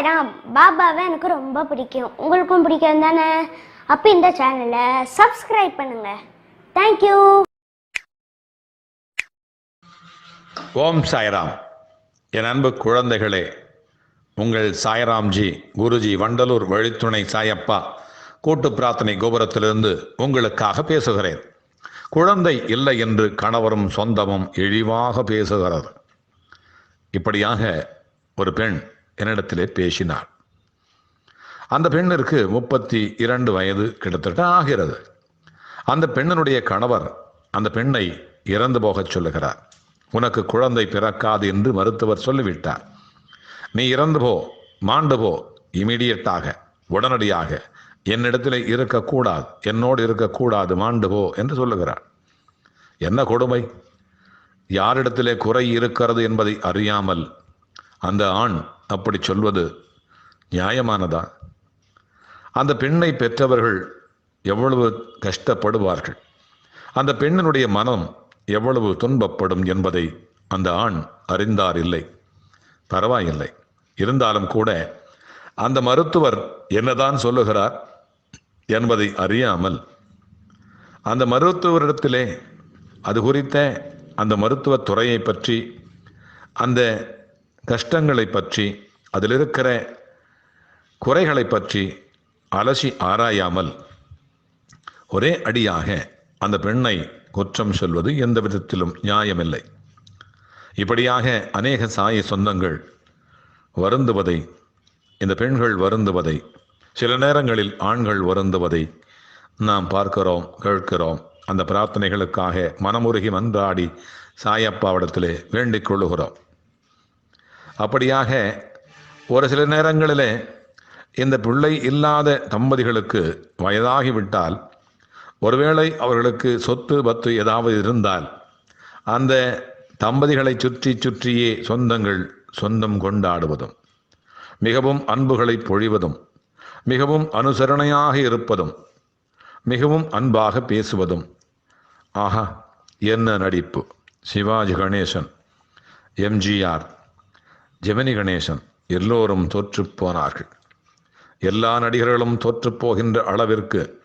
பாபாவை எனக்கு ரொம்ப பிடிக்கும். உங்களுக்கும் பிடிக்கும் தானே? அப்போ இந்த சேனலை சப்ஸ்கிரைப் பண்ணுங்க. தேங்க்யூ ஓம் சாய்ராம். என் அன்பு குழந்தைகளே உங்கள் சாய்ராம்ஜி குருஜி வண்டலூர் வழித்துணை சாயப்பா கூட்டு பிரார்த்தனை கோபுரத்திலிருந்து உங்களுக்காக பேசுகிறேன். குழந்தை இல்லை என்று கணவரும் சொந்தமும் இழிவாக பேசுகிறார் இப்படியாக ஒரு பெண் என்னிடத்திலே பேசினாள். அந்த பெண்ணிற்கு முப்பத்தி இரண்டு வயது கிட்டத்தட்ட ஆகிறது. அந்த பெண்ணினுடைய கணவர் அந்த பெண்ணை இறந்து போகச் சொல்லுகிறார். உனக்கு குழந்தை பிறக்காது என்று மருத்துவர் சொல்லிவிட்டார். நீ இறந்து போ மாண்டு போ இமீடியட்டாக உடனடியாக என்னிடத்தில் இருக்கக்கூடாது என்னோடு இருக்கக்கூடாது மாண்டு போ என்று சொல்லுகிறார். என்ன கொடுமை? யாரிடத்திலே குறை இருக்கிறது என்பதை அறியாமல் அந்த ஆண் அப்படி சொல்வது நியாயமானதா? அந்த பெண்ணை பெற்றவர்கள் எவ்வளவு கஷ்டப்படுவார்கள்? அந்த பெண்ணினுடைய மனம் எவ்வளவு துன்பப்படும் என்பதை அந்த ஆண் அறிந்தார் இல்லை. பரவாயில்லை. இருந்தாலும் கூட அந்த மருத்துவர் என்னதான் சொல்லுகிறார் என்பதை அறியாமல் அந்த மருத்துவரிடத்திலே அது குறித்த அந்த மருத்துவத் துறையை பற்றி அந்த கஷ்டங்களை பற்றி அதில் இருக்கிற குறைகளை பற்றி அலசி ஆராயாமல் ஒரே அடியாக அந்த பெண்ணை குற்றம் சொல்வது எந்த விதத்திலும் நியாயமில்லை. இப்படியாக அநேக சாய சொந்தங்கள் வருந்துவதை இந்த பெண்கள் வருந்துவதை சில நேரங்களில் ஆண்கள் வருந்துவதை நாம் பார்க்கிறோம் கேட்கிறோம். அந்த பிரார்த்தனைகளுக்காக மனமுருகி மன்றாடி சாயப்பாவிடத்திலே வேண்டிக் கொள்ளுகிறோம். அப்படியாக ஒரு சில நேரங்களிலே இந்த பிள்ளை இல்லாத தம்பதிகளுக்கு வயதாகிவிட்டால் ஒருவேளை அவர்களுக்கு சொத்து பத்து ஏதாவது இருந்தால் அந்த தம்பதிகளை சுற்றி சுற்றியே சொந்தங்கள் சொந்தம் கொண்டாடுவதும் மிகவும் அன்புகளை பொழிவதும் மிகவும் அனுசரணையாக இருப்பதும் மிகவும் அன்பாக பேசுவதும். ஆஹா என்ன நடிப்பு. சிவாஜி கணேசன் எம்ஜிஆர் ஜெமினி கணேசன் எல்லோரும் தோற்றுப்போனார்கள் எல்லா நடிகர்களும் தோற்றுப்போகின்ற அளவிற்கு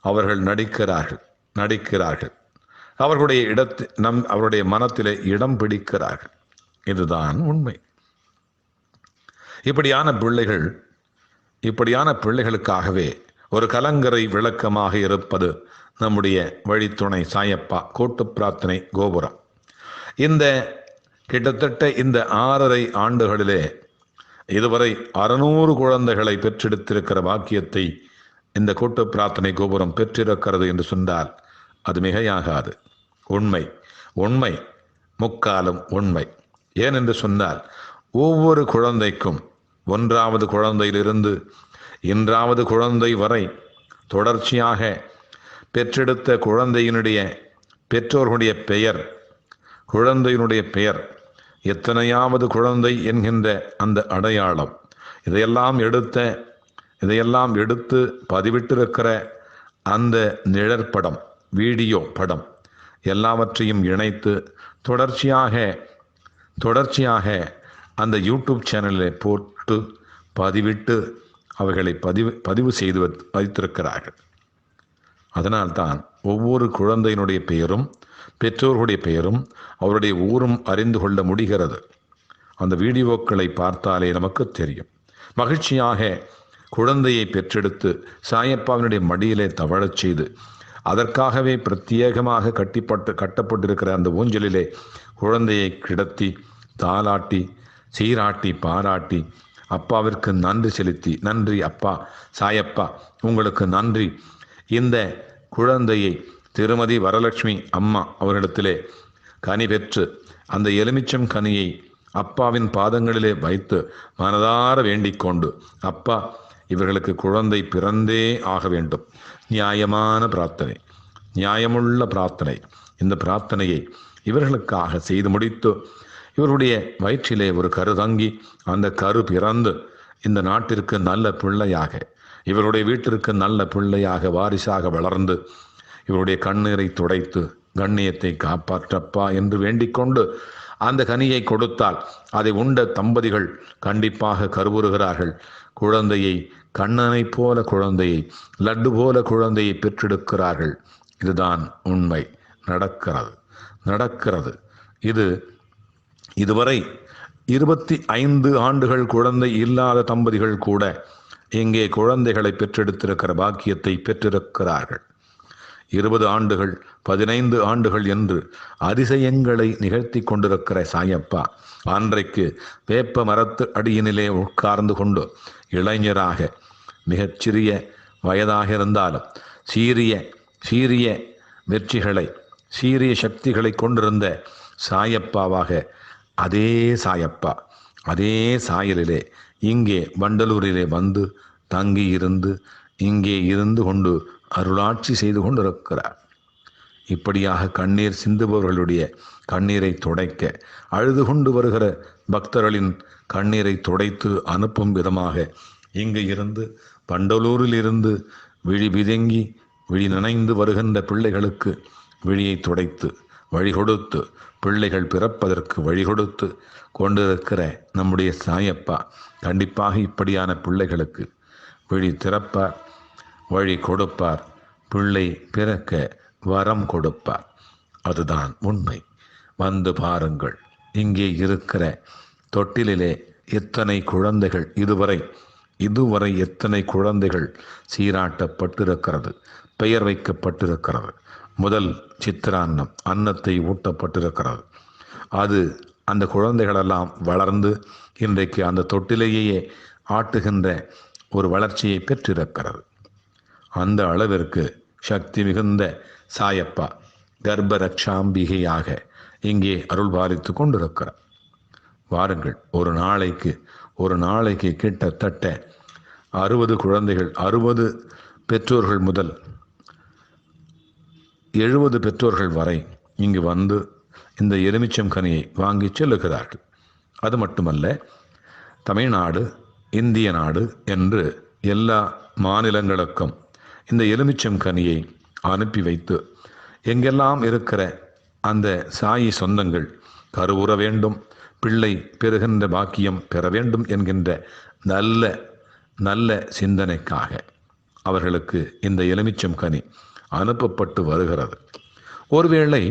அவர்கள் நடிக்கிறார்கள் நடிக்கிறார்கள். அவர்களுடைய இடத்து நம் அவருடைய மனத்திலே இடம் பிடிக்கிறார்கள். இதுதான் உண்மை. இப்படியான பிள்ளைகள் இப்படியான பிள்ளைகளுக்காகவே ஒரு கலங்கரை விளக்கமாக இருப்பது நம்முடைய வழித்துணை சாயப்பா கூட்டு பிரார்த்தனை கோபுரம். இந்த கிட்டத்தட்ட இந்த ஆறரை ஆண்டுகளிலே இதுவரை அறுநூறு குழந்தைகளை பெற்றெடுத்திருக்கிற வாக்கியத்தை இந்த கூட்டு பிரார்த்தனை கோபுரம் பெற்றிருக்கிறது என்று சொன்னால் அது மிகையாகாது. உண்மை உண்மை முக்காலும் உண்மை. ஏன் என்று சொன்னால் ஒவ்வொரு குழந்தைக்கும் ஒன்றாவது குழந்தையிலிருந்து இன்றாவது குழந்தை வரை தொடர்ச்சியாக பெற்றெடுத்த குழந்தையினுடைய பெற்றோர்களுடைய பெயர் குழந்தையினுடைய பெயர் எத்தனையாவது குழந்தை என்கின்ற அந்த அடையாளம். இதையெல்லாம் எடுத்த இதையெல்லாம் எடுத்து பதிவிட்டிருக்கிற அந்த நிழற்படம் வீடியோ படம் எல்லாவற்றையும் இணைத்து தொடர்ச்சியாக தொடர்ச்சியாக அந்த யூடியூப் சேனலில் போட்டு பதிவிட்டு அவைகளை பதிவு பதிவு செய்து வைத்- வைத்திருக்கிறார்கள். அதனால்தான் ஒவ்வொரு குழந்தையினுடைய பெயரும் பெற்றோர்களுடைய பெயரும் அவருடைய ஊரும் அறிந்து கொள்ள முடிகிறது. அந்த வீடியோக்களை பார்த்தாலே நமக்கு தெரியும். மகிழ்ச்சியாக குழந்தையை பெற்றெடுத்து சாயப்பாவினுடைய மடியிலே தவழச் செய்து அதற்காகவே பிரத்யேகமாக கட்டிப்பட்டு கட்டப்பட்டிருக்கிற அந்த ஊஞ்சலிலே குழந்தையை கிடத்தி தாலாட்டி சீராட்டி பாராட்டி அப்பாவிற்கு நன்றி செலுத்தி நன்றி அப்பா சாயப்பா உங்களுக்கு நன்றி. இந்த குழந்தையை திருமதி வரலட்சுமி அம்மா அவரிடத்திலே கனி பெற்று அந்த எலுமிச்சம் கனியை அப்பாவின் பாதங்களிலே வைத்து மனதார வேண்டிக் கொண்டு அப்பா இவர்களுக்கு குழந்தை பிறந்தே ஆக வேண்டும். நியாயமான பிரார்த்தனை. நியாயமுள்ள பிரார்த்தனை. இந்த பிரார்த்தனையை இவர்களுக்காக செய்து முடித்து இவருடைய வயிற்றிலே ஒரு கரு தங்கி அந்த கரு பிறந்து இந்த நாட்டிற்கு நல்ல பிள்ளையாக இவருடைய வீட்டிற்கு நல்ல பிள்ளையாக வாரிசாக வளர்ந்து இவருடைய கண்ணீரை துடைத்து கண்ணியத்தை காப்பாற்றப்பா என்று வேண்டிக்கொண்டு அந்த கனியை கொடுத்தால் அதை உண்ட தம்பதிகள் கண்டிப்பாக கருவுறுகிறார்கள். குழந்தையை கண்ணனைப் போல குழந்தையை லட்டு போல குழந்தையை பெற்றெடுக்கிறார்கள். இதுதான் உண்மை. நடக்கிறது. நடக்கிறது. இது இதுவரை இருபத்தி ஐந்து ஆண்டுகள் குழந்தை இல்லாத தம்பதிகள் கூட இங்கே குழந்தைகளை பெற்றெடுத்திருக்கிற பாக்கியத்தை பெற்றிருக்கிறார்கள். இருபது ஆண்டுகள் பதினைந்து ஆண்டுகள் என்று அதிசயங்களை நிகழ்த்தி கொண்டிருக்கிற சாயப்பா அன்றைக்கு வேப்ப மரத்து அடியினிலே உட்கார்ந்து கொண்டு இளைஞராக மிகச்சிறிய வயதாக இருந்தாலும் சீரிய சீரிய வெற்றிகளை சீரிய சக்திகளை கொண்டிருந்த சாயப்பாவாக அதே சாயப்பா அதே சாயலிலே இங்கே வண்டலூரிலே வந்து தங்கி இருந்து இங்கே இருந்து கொண்டு அருளாட்சி செய்து கொண்டிருக்கிறார். இப்படியாக கண்ணீர் சிந்துபவர்களுடைய கண்ணீரை துடைக்க அழுது கொண்டு வருகிற பக்தர்களின் கண்ணீரை துடைத்து அனுப்பும் விதமாக இங்கு இருந்து பண்டலூரில் இருந்து விழி விதங்கி விழி நனைந்து வருகின்ற பிள்ளைகளுக்கு விழியை துடைத்து வழி கொடுத்து பிள்ளைகள் பிறப்பதற்கு வழி கொடுத்து கொண்டிருக்கிற நம்முடைய சாயப்பா கண்டிப்பாக இப்படியான பிள்ளைகளுக்கு விழி திறப்பார். வழி கொடுப்பார். பிள்ளை பிறக்க வரம் கொடுப்பார். அதுதான் உண்மை. வந்து பாருங்கள். இங்கே இருக்கிற தொட்டிலிலே எத்தனை குழந்தைகள் இதுவரை இதுவரை எத்தனை குழந்தைகள் சீராட்டப்பட்டிருக்கிறது பெயர் வைக்கப்பட்டிருக்கிறது. முதல் சித்திரான்னம் அன்னத்தை ஊட்டப்பட்டிருக்கிறது. அது அந்த குழந்தைகளெல்லாம் வளர்ந்து இன்றைக்கு அந்த தொட்டிலேயே ஆட்டுகின்ற ஒரு வளர்ச்சியை பெற்றிருக்கிறது. அந்த அளவிற்கு சக்தி மிகுந்த சாயப்பா கர்ப்ப ரக்ஷாம்பிகையாக இங்கே அருள் பாலித்து கொண்டிருக்கிறார். வாருங்கள் ஒரு நாளைக்கு ஒரு நாளைக்கு கிட்டத்தட்ட அறுபது குழந்தைகள் அறுபது பெற்றோர்கள் முதல் எழுபது பெற்றோர்கள் வரை இங்கு வந்து இந்த எலுமிச்சம் கனியை வாங்கி செல்லுகிறார்கள். அது மட்டுமல்ல தமிழ்நாடு இந்திய நாடு என்று எல்லா மாநிலங்களுக்கும் இந்த எலுமிச்சம் கனியை அனுப்பி வைத்து எங்கெல்லாம் இருக்கிற அந்த சாயி சொந்தங்கள் கருவுற வேண்டும் பிள்ளை பெறுகின்ற பாக்கியம் பெற வேண்டும் என்கின்ற நல்ல நல்ல சிந்தனைக்காக அவர்களுக்கு இந்த எலுமிச்சம் கனி அனுப்பப்பட்டு வருகிறது. ஒருவேளை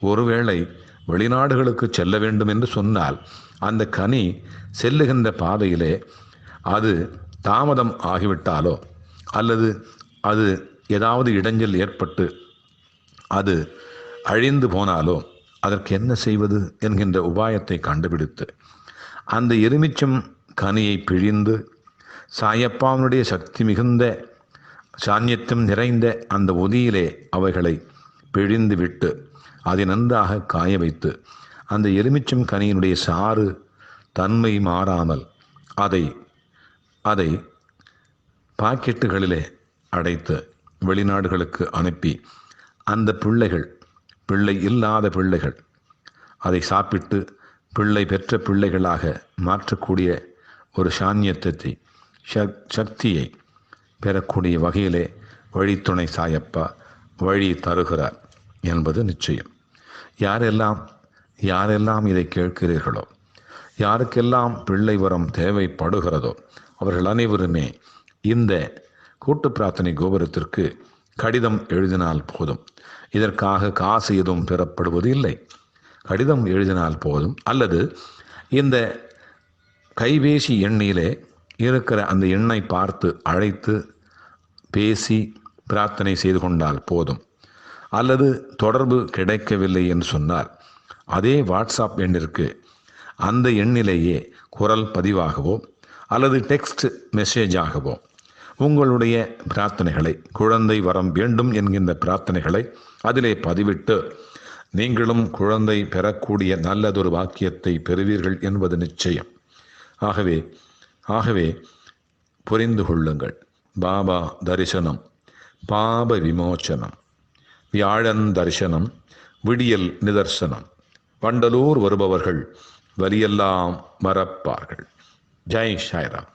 ஒருவேளை வெளிநாடுகளுக்கு செல்ல வேண்டும் என்று சொன்னால் அந்த கனி செல்லுகின்ற பாதையிலே அது தாமதம் ஆகிவிட்டாலோ அல்லது அது ஏதாவது இடைஞ்சல் ஏற்பட்டு அது அழிந்து போனாலோ அதற்கு என்ன செய்வது என்கின்ற உபாயத்தை கண்டுபிடித்து அந்த எலுமிச்சம் கனியை பிழிந்து சாயப்பாவனுடைய சக்தி மிகுந்த சாநியத்தம் நிறைந்த அந்த ஒதியிலே அவைகளை பிழிந்து விட்டு அதை நன்றாக காய வைத்து அந்த எலுமிச்சம் கனியினுடைய சாறு தன்மை மாறாமல் அதை அதை பாக்கெட்டுகளிலே அடைத்து வெளிநாடுகளுக்கு அனுப்பி அந்த பிள்ளைகள் பிள்ளை இல்லாத பிள்ளைகள் அதை சாப்பிட்டு பிள்ளை பெற்ற பிள்ளைகளாக மாற்றக்கூடிய ஒரு சாநியத்தத்தை சக்தியை பெறக்கூடிய வகையிலே வழித்துணை சாயப்பா வழி தருகிறார் என்பது நிச்சயம். யாரெல்லாம் யாரெல்லாம் இதை கேட்கிறீர்களோ யாருக்கெல்லாம் பிள்ளை வரம் தேவைப்படுகிறதோ அவர்கள் அனைவருமே இந்த கூட்டு பிரார்த்தனை கோபுரத்திற்கு கடிதம் எழுதினால் போதும். இதற்காக காசு எதுவும் பெறப்படுவது இல்லை. கடிதம் எழுதினால் போதும். அல்லது இந்த கைபேசி எண்ணிலே இருக்கிற அந்த எண்ணை பார்த்து அழைத்து பேசி பிரார்த்தனை செய்து கொண்டால் போதும். அல்லது தொடர்பு கிடைக்கவில்லை என்று சொன்னால் அதே வாட்ஸ்அப் எண்ணிற்கு அந்த எண்ணிலேயே குரல் பதிவாகவோ அல்லது டெக்ஸ்ட் மெசேஜாகவோ உங்களுடைய பிரார்த்தனைகளை குழந்தை வரம் வேண்டும் என்கின்ற பிரார்த்தனைகளை அதிலே பதிவிட்டு நீங்களும் குழந்தை பெறக்கூடிய நல்லதொரு வாக்கியத்தை பெறுவீர்கள் என்பது நிச்சயம். ஆகவே ஆகவே புரிந்து கொள்ளுங்கள். பாபா தரிசனம் பாப விமோச்சனம் வியாழன் தரிசனம் விடியல் நிதர்சனம் வண்டலூர் வருபவர்கள் வலியெல்லாம் மறப்பார்கள். ஜெய் சாய்ராம்.